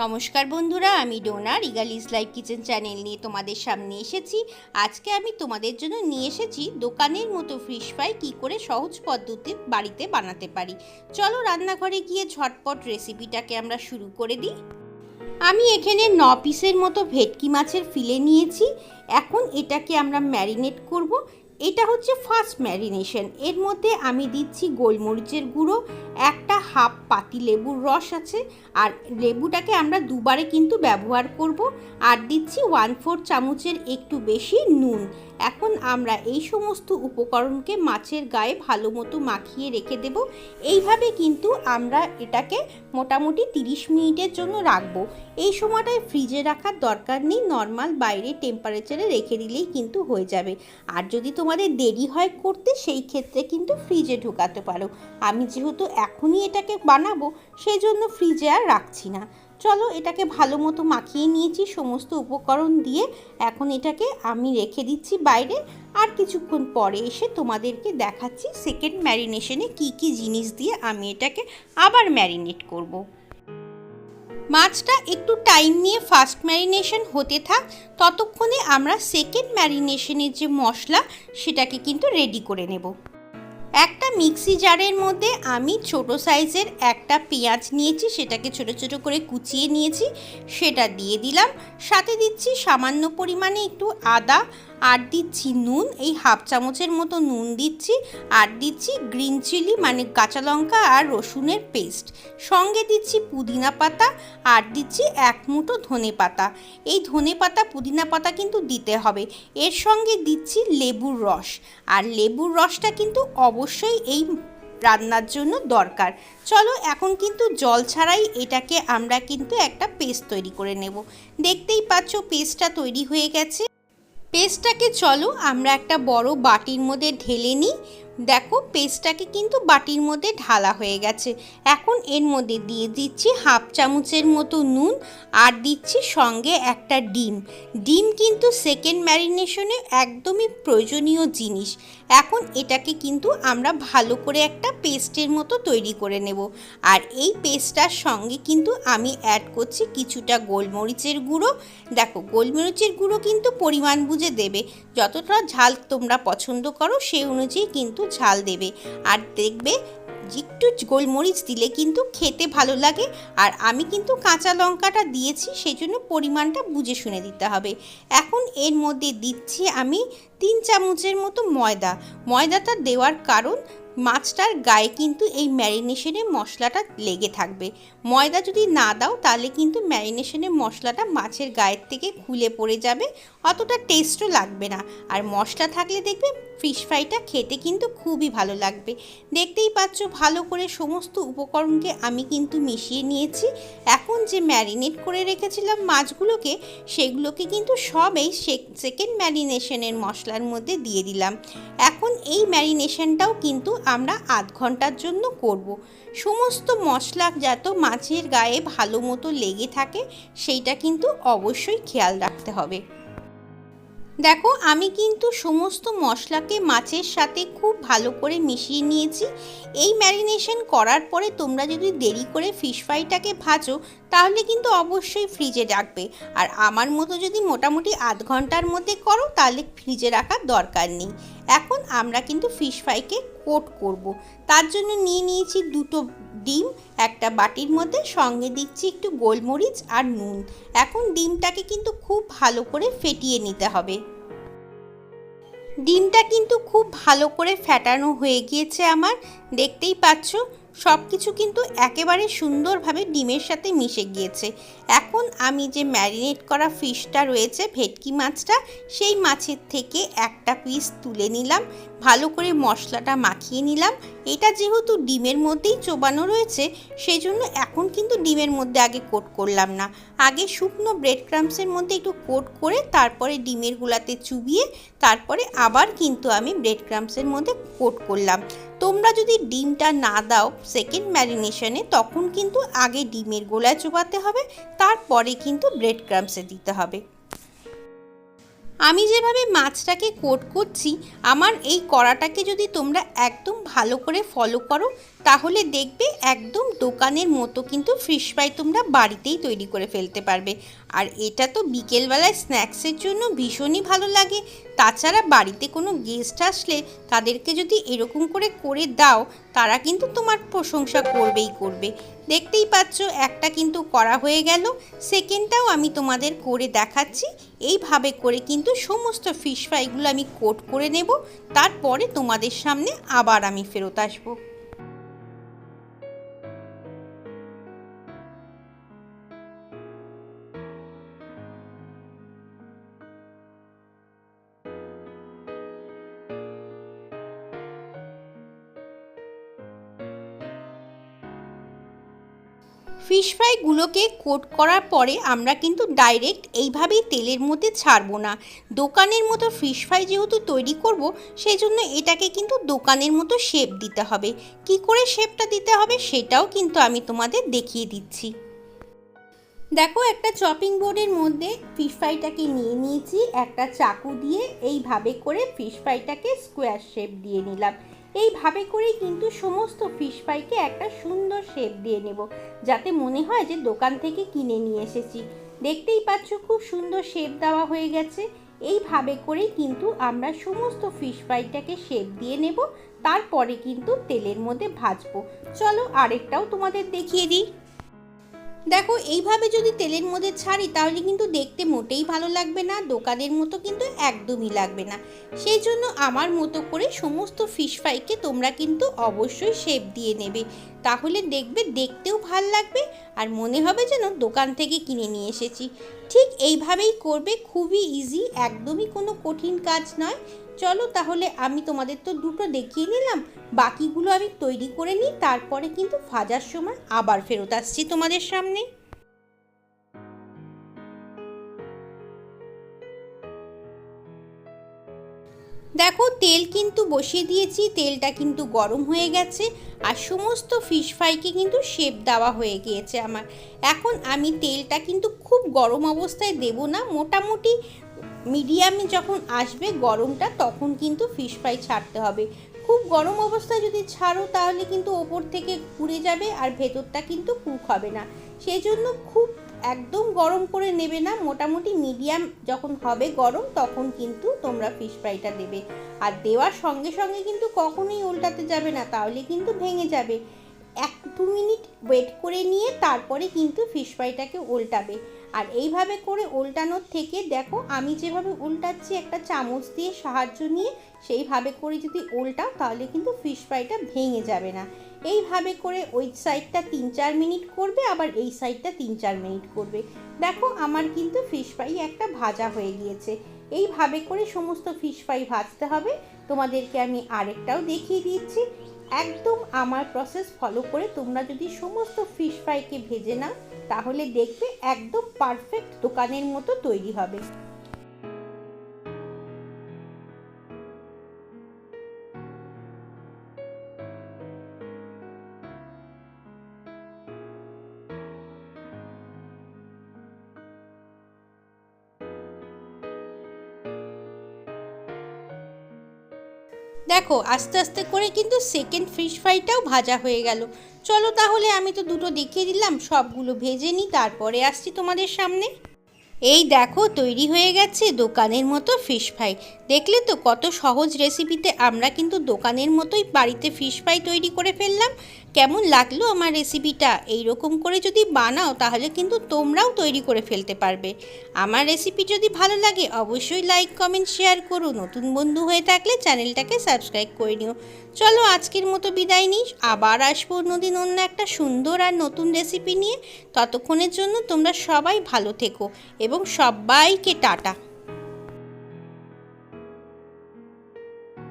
নমস্কার বন্ধুরা, আমি Dona Regalis live kitchen channel নিয়ে তোমাদের সামনে এসেছি। আজকে আমি তোমাদের জন্য নিয়ে এসেছি দোকানের মতো ফিশ ফ্রাই কী করে সহজ পদ্ধতি বাড়িতে বানাতে পারি। চলো রান্নাঘরে গিয়ে ঝটপট রেসিপিটাকে আমরা শুরু করে দিই। আমি এখানে ন পিসের মতো ভেটকি মাছের ফিলে নিয়েছি। এখন এটাকে আমরা ম্যারিনেট করব। এটা হচ্ছে ফার্স্ট ম্যারিনেশন এর মধ্যে আমি দিচ্ছি গোলমরিচের গুঁড়ো, একটা হাফ পাতি লেবুর রস আছে, আর লেবুটাকে আমরা দুবারে কিন্তু ব্যবহার করব। আর দিচ্ছি ওয়ান ফোর চামচের একটু বেশি নুন। এখন আমরা এই সমস্ত উপকরণকে মাছের গায়ে ভালো মতো মাখিয়ে রেখে দেব। এইভাবে কিন্তু আমরা এটাকে মোটামুটি তিরিশ মিনিটের জন্য রাখব। এই সময়টায় ফ্রিজে রাখার দরকার নেই নর্মাল বাইরে টেম্পারেচারে রেখে দিলেই কিন্তু হয়ে যাবে। আর যদি তোমাদের দেরি হয় করতে, সেই ক্ষেত্রে কিন্তু ফ্রিজে ঢোকাতে পারো। আমি যেহেতু এখনই এটাকে বানাবো সেই জন্য ফ্রিজে আর রাখছি না। চলো এটাকে ভালো মতো মাখিয়ে নিয়েছি, সমস্ত উপকরণ দিয়ে। এখন এটাকে আমি রেখে দিচ্ছি বাইরে। আর কিছুক্ষণ পরে এসে তোমাদেরকে দেখাচ্ছি সেকেন্ড ম্যারিনেশনে কি কি জিনিস দিয়ে আমি এটাকে আবার ম্যারিনেট করব। মাছটা একটু টাইম নিয়ে ফার্স্ট ম্যারিনেশন হতে থাক, ততক্ষণে আমরা সেকেন্ড ম্যারিনেশনের যে মশলা, সেটাকে কিন্তু রেডি করে নেব। একটা মিক্সি জারের মধ্যে আমি ছোট সাইজের একটা পেঁয়াজ নিয়েছি, সেটাকে ছোট ছোট করে কুচিয়ে নিয়েছি, সেটা দিয়ে দিলাম। সাথে দিচ্ছি সামান্য পরিমাণে একটু আদা আর দিচ্ছি নুন, এই হাফ চামচের মতো নুন দিচ্ছি, আর দিচ্ছি গ্রিন চিলি মানে কাঁচা লঙ্কা আর রসুনের পেস্ট। সঙ্গে দিচ্ছি পুদিনা পাতা, আর দিচ্ছি এক মুঠো ধনে পাতা। এই ধনে পাতা, পুদিনা পাতা কিন্তু দিতে হবে। এর সঙ্গে দিচ্ছি লেবুর রস। আর লেবুর রসটা কিন্তু অবশ্যই এই রান্নার জন্য দরকার। চলো এখন কিন্তু জল ছাড়াই এটাকে আমরা কিন্তু একটা পেস্ট তৈরি করে নেব। দেখতেই পাচ্ছ পেস্টটা তৈরি হয়ে গেছে। পেস্টটাকে চলো আমরা একটা বড় বাটির মধ্যে ঢেলে নিই। দেখো পেস্টটাকে কিন্তু বাটির মধ্যে ঢালা হয়ে গেছে। এখন এর মধ্যে দিয়ে দিচ্ছি হাফ চামচের মতো নুন আর দিচ্ছি সঙ্গে একটা ডিম। ডিম কিন্তু সেকেন্ড ম্যারিনেশনে একদমই প্রয়োজনীয় জিনিস। এখন এটাকে কিন্তু আমরা ভালো করে একটা পেস্টের মতো তৈরি করে নেব। আর এই পেস্টটার সঙ্গে কিন্তু আমি অ্যাড করছি কিছুটা গোলমরিচের গুঁড়ো। দেখো গোলমরিচের গুঁড়ো কিন্তু পরিমাণ বুঝে দেবে। যতটা ঝাল তোমরা পছন্দ করো সেই অনুযায়ী কিন্তু ঝাল দেবে। আর দেখবে, একটু গোলমরিচ দিলে কিন্তু খেতে ভালো লাগে। আর আমি কিন্তু কাঁচা লঙ্কাটা দিয়েছি সেই জন্য পরিমাণটা বুঝে শুনে দিতে হবে। এখন এর মধ্যে দিচ্ছি আমি তিন চামচের মতো ময়দা। ময়দাটা দেওয়ার কারণ মাছটার গায়ে কিন্তু এই ম্যারিনেশনে মশলাটা লেগে থাকবে। ময়দা যদি না দাও, তাহলে কিন্তু ম্যারিনেশনে মশলাটা মাছের গায়ের থেকে খুলে পড়ে যাবে, অতটা টেস্টও লাগবে না। আর মশলা থাকলে দেখবে ফিশ ফ্রাইটা খেতে কিন্তু খুবই ভালো লাগবে। দেখতেই পাচ্ছ, ভালো করে সমস্ত উপকরণকে আমি কিন্তু মিশিয়ে নিয়েছি। এখন যে ম্যারিনেট করে রেখেছিলাম মাছগুলোকে, সেগুলোকে কিন্তু সবেই সেকেন্ড ম্যারিনেশনের মশলার মধ্যে দিয়ে দিলাম। এখন এই ম্যারিনেশনটাও কিন্তু আমরা আধ ঘণ্টার জন্য করব। সমস্ত মশলা যাতে মাছের গায়ে ভালো মতো লেগে থাকে, সেইটা কিন্তু অবশ্যই খেয়াল রাখতে হবে দেখো, আমি কিন্তু সমস্ত মশলাকে মাছের সাথে খুব ভালো করে মিশিয়ে নিয়েছি। এই ম্যারিনেশন করার পরে তোমরা যদি দেরি করে ফিশ ফ্রাইটাকে ভাজো, তাহলে কিন্তু অবশ্যই ফ্রিজে রাখবে। আর আমার মতো যদি মোটামুটি আধ ঘণ্টার মধ্যে করো, তাহলে ফ্রিজে রাখার দরকার নেই। এখন আমরা কিন্তু ফিশ ফ্রাইকে কোট করব। তার জন্য নিয়ে নিয়েছি দুটো ডিম, একটা বাটির মধ্যে, সঙ্গে দিচ্ছি একটু গোলমরিচ আর নুন। এখন ডিমটাকে কিন্তু খুব ভালো করে ফেটিয়ে নিতে হবে। ডিমটা কিন্তু খুব ভালো করে ফ্যাটানো হয়ে গিয়েছে আমার। দেখতেই পাচ্ছ সব কিছু কিন্তু একেবারে সুন্দরভাবে ডিমের সাথে মিশে গিয়েছে। এখন আমি যে ম্যারিনেট করা ফিশটা রয়েছে, ভেটকি মাছটা, সেই মাছের থেকে একটা পিস তুলে নিলাম, ভালো করে মশলাটা মাখিয়ে নিলাম। এটা যেহেতু ডিমের মধ্যেই চোবানো রয়েছে সেই জন্য এখন কিন্তু ডিমের মধ্যে আগে কোট করলাম না। আগে শুকনো ব্রেড ক্রামসের মধ্যে একটু কোট করে তারপরে ডিমের গুলাতে চুবিয়ে, তারপরে আবার কিন্তু আমি ব্রেড ক্রামসের মধ্যে কোট করলাম। তোমরা যদি ডিমটা না দাও সেকেন্ড ম্যারিনেশনে তখন কিন্তু আগে ডিমের গোলায় চোবাতে হবে, তারপরে কিন্তু ব্রেড ক্রামসে দিতে হবে। আমি যেভাবে মাছটাকে কোট করছি, আমার এই কড়াটাকে যদি তোমরা একদম ভালো করে ফলো করো তাহলে দেখবে একদম দোকানের মতো কিন্তু ফিশ ফ্রাই তোমরা বাড়িতেই তৈরি করে ফেলতে পারবে। আর এটা তো বিকেলবেলায় স্ন্যাক্সের জন্য ভীষণই ভালো লাগে। তাছাড়া বাড়িতে কোনো গেস্ট আসলে তাদেরকে যদি এরকম করে করে দাও, তারা কিন্তু তোমার প্রশংসা করবেই করবে। দেখতেই পাচ্ছ, একটা কিন্তু করা হয়ে গেল। সেকেন্ডটাও আমি তোমাদের করে দেখাচ্ছি। এইভাবে করে কিন্তু সমস্ত ফিশ ফ্রাইগুলো আমি কোট করে নেব। তারপরে তোমাদের সামনে আবার আমি ফেরত আসব। ফিশ ফ্রাইগুলোকে কোট করার পরে আমরা কিন্তু ডাইরেক্ট এইভাবেই তেলের মধ্যে ছাড়বো না। দোকানের মতো ফিশ ফ্রাই যেহেতু তৈরি করব সেই জন্য এটাকে কিন্তু দোকানের মতো শেপ দিতে হবে। কি করে শেপটা দিতে হবে সেটাও কিন্তু আমি তোমাদের দেখিয়ে দিচ্ছি। দেখো একটা চপিং বোর্ডের মধ্যে ফিশ ফ্রাইটাকে নিয়ে নিয়েছি, একটা চাকু দিয়ে এইভাবে করে ফিশ ফ্রাইটাকে স্কোয়ার শেপ দিয়ে নিলাম। এইভাবে করেই কিন্তু সমস্ত ফিশ ফ্রাইকে একটা সুন্দর শেপ দিয়ে নেব। যাতে মনে হয় যে দোকান থেকে কিনে নিয়ে এসেছি। দেখতেই পাচ্ছ খুব সুন্দর শেপ দেওয়া হয়ে গেছে। এইভাবে করেই কিন্তু আমরা সমস্ত ফিশ ফ্রাইটাকে শেপ দিয়ে নেব। তারপরে কিন্তু তেলের মধ্যে ভাজবো। চলো আরেকটাও তোমাদের দেখিয়ে দিই। দেখো, এইভাবে যদি তেলের মধ্যে ছাড়ি, তাহলে কিন্তু দেখতে মোটেই ভালো লাগবে না, দোকানের মতো কিন্তু একদমই লাগবে না। সেই জন্য আমার মতো করে সমস্ত ফিশ ফ্রাইকে তোমরা কিন্তু অবশ্যই শেপ দিয়ে নেবে। তাহলে দেখবে দেখতেও ভালো লাগবে আর মনে হবে যেন দোকান থেকে কিনে নিয়ে এসেছি। ঠিক এইভাবেই করবে, খুবই ইজি একদমই কোনো কঠিন কাজ নয়। চলো তাহলে আমি তোমাদের তো দুটো দেখিয়ে নিলাম। বাকিগুলো আমি তৈরি করে নিই, তারপরে কিন্তু ভাজার সময় আবার ফেরত আসছি তোমাদের সামনে। দেখো, তেল কিন্তু বসিয়ে দিয়েছি, তেলটা কিন্তু গরম হয়ে গেছে, আর সমস্ত ফিশ ফ্রাইকে কিন্তু শেপ দেওয়া হয়ে গিয়েছে আমার। এখন আমি তেলটা কিন্তু খুব গরম অবস্থায় দেব না, মোটামুটি মিডিয়ামে যখন আসবে গরমটা, তখন কিন্তু ফিশ ফ্রাই ছাড়তে হবে। খুব গরম অবস্থায় যদি ছাড়ো, তাহলে কিন্তু ওপর থেকে পুড়ে যাবে আর ভেতরটা কিন্তু কুক হবে না। সেই জন্য খুব একদম গরম করে নেবে না। মোটামুটি মিডিয়াম যখন হবে গরম, তখন কিন্তু তোমরা ফিশ ফ্রাইটা দেবে। আর দেওয়ার সঙ্গে সঙ্গে কিন্তু কখনোই উল্টাতে যাবে না, তাহলে কিন্তু ভেঙে যাবে। এক দু মিনিট ওয়েট করে নিয়ে তারপরে কিন্তু ফিশ ফ্রাইটাকে উল্টাবে। আর এইভাবে করে উল্টানোর থেকে দেখো আমি যেভাবে উল্টাচ্ছি একটা চামচ দিয়ে সাহায্য নিয়ে, সেইভাবে করে যদি উল্টাও তাহলে কিন্তু ফিশ ফ্রাইটা ভেঙে যাবে না। এইভাবে করে ওই সাইডটা তিন চার মিনিট করবে, আবার এই সাইডটা তিন চার মিনিট করবে। দেখো আমার কিন্তু ফিশ ফ্রাই একটা ভাজা হয়ে গিয়েছে। এইভাবে করে সমস্ত ফিশ ফ্রাই ভাজতে হবে। তোমাদেরকে আমি আরেকটাও দেখিয়ে দিচ্ছি। একদম আমার প্রসেস ফলো করে তোমরা যদি সমস্ত ফিশ ফ্রাইকে ভেজে নাও, তাহলে দেখবে একদম পারফেক্ট দোকানের মতো তৈরি হবে। দেখো, আস্তে আস্তে করে কিন্তু সেকেন্ড ফিশ ফ্রাইটাও ভাজা হয়ে গেল। চলো তাহলে আমি তো দুটো দেখিয়ে দিলাম, সবগুলো ভেজে নিই, তারপরে আসছি তোমাদের সামনে। এই দেখো, তৈরি হয়ে গেছে দোকানের মতো ফিশ ফ্রাই দেখলে তো কত সহজ রেসিপিতে আমরা কিন্তু দোকানের মতোই বাড়িতে ফিশ ফ্রাই তৈরি করে ফেললাম। কেমন লাগল আমার রেসিপিটা এই রকম করে যদি বানাও, তাহলে কিন্তু তোমরাও তৈরি করে ফেলতে পারবে। আমার রেসিপি যদি ভালো লাগে, অবশ্যই লাইক কমেন্ট শেয়ার করো। নতুন বন্ধু হয়ে থাকলে চ্যানেলটাকে সাবস্ক্রাইব করে নিও। চলো আজকের মতো বিদায় নিস আবার আসব অন্যদিন অন্য একটা সুন্দর আর নতুন রেসিপি নিয়ে। ততক্ষণের জন্য তোমরা সবাই ভালো থেকো এবং সবাইকে টাটা।